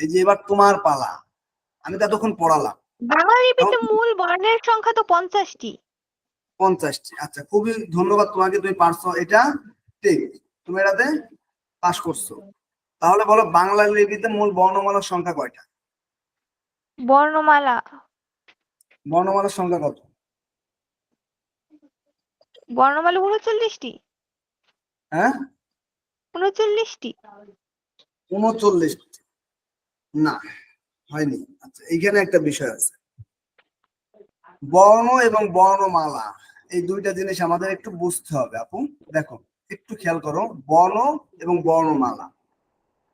এই যে এবার তোমার পালা। আমি তো এতক্ষণ পড়ালাম। বাংলা লিপিতে মূল বর্ণের সংখ্যা তো পঞ্চাশটি। পঞ্চাশটি। আচ্ছা খুবই ধন্যবাদ তোমাকে তুমি পারছ এটা। ঠিক তুমি এটাতে পাস করছ। তাহলে বলো বাংলা লিপিতে মূল বর্ণমালার সংখ্যা কয়টা? বর্ণমালা। বর্ণমালার সংখ্যা কত? বর্ণমালা উনচল্লিশটি। হ্যাঁ? উনচল্লিশটি। উনচল্লিশ না হয়নি। আচ্ছা এইখানে একটা বিষয় আছে। বর্ণ এবং বর্ণমালা এই দুইটা জিনিস আমাদের একটু বুঝতে হবে আপু। দেখো একটু খেয়াল করো বর্ণ এবং বর্ণমালা।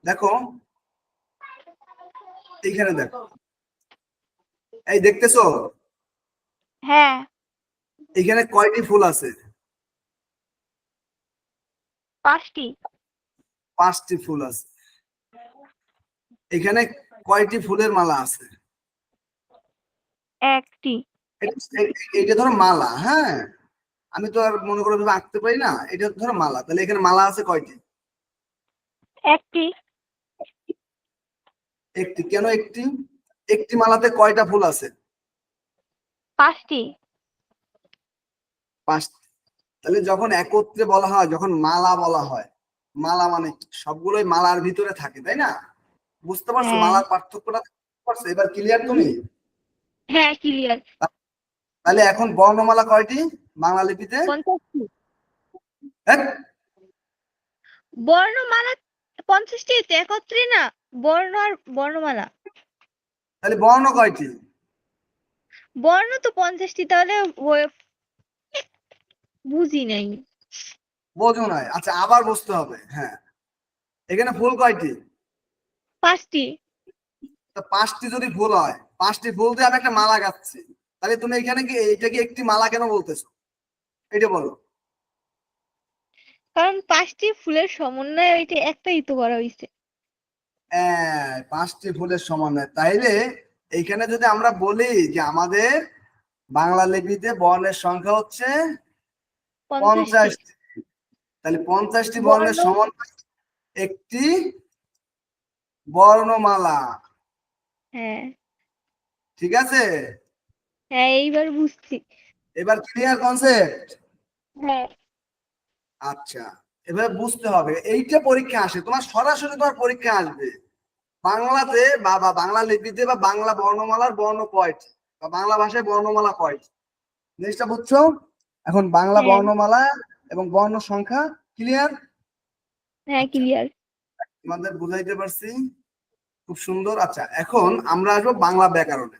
দেখো এইখানে দেখো। এই দেখতেছো? হ্যাঁ। এখানে কয়টি ফুল আছে? পাঁচটি। পাঁচটি ফুল আছে। এখানে কয়টি ফুলের মালা আছে? একটি। এটা- ধরো মালা হ্যাঁ? আমি তো আর মনে করো আঁকতে পারি না এটা ধরো মালা তাহলে এখানে মালা আছে কয়টি? একটি। একটি কেন একটি? একটি মালাতে কয়টা ফুল আছে? পাঁচটি। পাঁচটি। তাহলে যখন একত্রে বলা হয় যখন মালা বলা হয় মালা মানে সবগুলোই মালার ভিতরে থাকে তাই না? বুঝতে পারছ? হ্যাঁ। মালার পার্থক্যটা পারছ? এবার ক্লিয়ার তুমি? হ্যাঁ ক্লিয়ার তাহলে এখন বর্ণমালা কয়টি বাংলা লিপিতে? হ্যাঁ? বর্ণমালা পঞ্চাশটি তো একত্রে না বর্ণ আর বর্ণমালা। তাহলে বর্ণ কয়টি? বর্ণ তো পঞ্চাশটি তাহলে বুঝি নাই। বোঝো নাই। আচ্ছা আবার বুঝতে হবে। হ্যাঁ। এখানে ফুল কয়টি? পাঁচটি। পাঁচটি যদি ভুল হয় পাঁচটি ফুল দিয়ে আমি একটা মালা গাচ্ছি। তাহলে তুমি এখানে কি এটা কি একটি মালা কেন বলতেছো? এটা বলো। কারণ পাঁচটি ফুলের সমন্বয়ে ওইটা একটাই তো করা হয়েছে হ্যাঁ পাঁচটি ফুলের সমন্বয়। তাইলে এইখানে যদি আমরা বলি যে আমাদের বাংলা লিপিতে বর্ণের সংখ্যা হচ্ছে পঞ্চাশটি। তাহলে পঞ্চাশটি বর্ণের সমন্বয় একটি বর্ণমালা। হ্যাঁ। ঠিক আছে? হ্যাঁ এইবার বুঝছি। এবার ক্লিয়ার কনসেপ্ট হ্যাঁ। আচ্ছা এভাবে বুঝতে হবে। এইটা পরীক্ষা আসে তোমার সরাসরি তোমার পরীক্ষা আসবে। বাংলাতে বা বা বাংলা লিপিতে বা বাংলা বর্ণমালার বর্ণ কয়টি? বা বাংলা ভাষায় বর্ণমালা কয়টি? জিনিসটা বুঝছ? এখন বাংলা হ্যাঁ। বর্ণমালা এবং বর্ণ সংখ্যা ক্লিয়ার হ্যাঁ ক্লিয়ার তোমাদের বুঝাইতে পারছি? খুব সুন্দর। আচ্ছা এখন আমরা আসব বাংলা ব্যাকরণে।